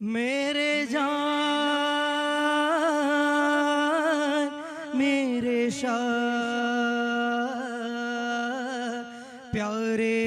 मेरे जान मेरे शाह प्यारे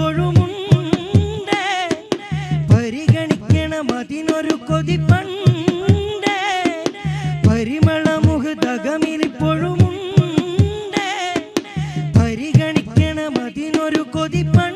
ഇപ്പോഴുമുണ്ട് പരിഗണിക്കണം അതിനൊരു കൊതിപ്പണ്ട്. പരിമളമുഹതകമിപ്പോഴുമുണ്ട് പരിഗണിക്കണം അതിനൊരു കൊതിപ്പണ്ട്.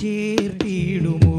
ചേർത്തിടുമോ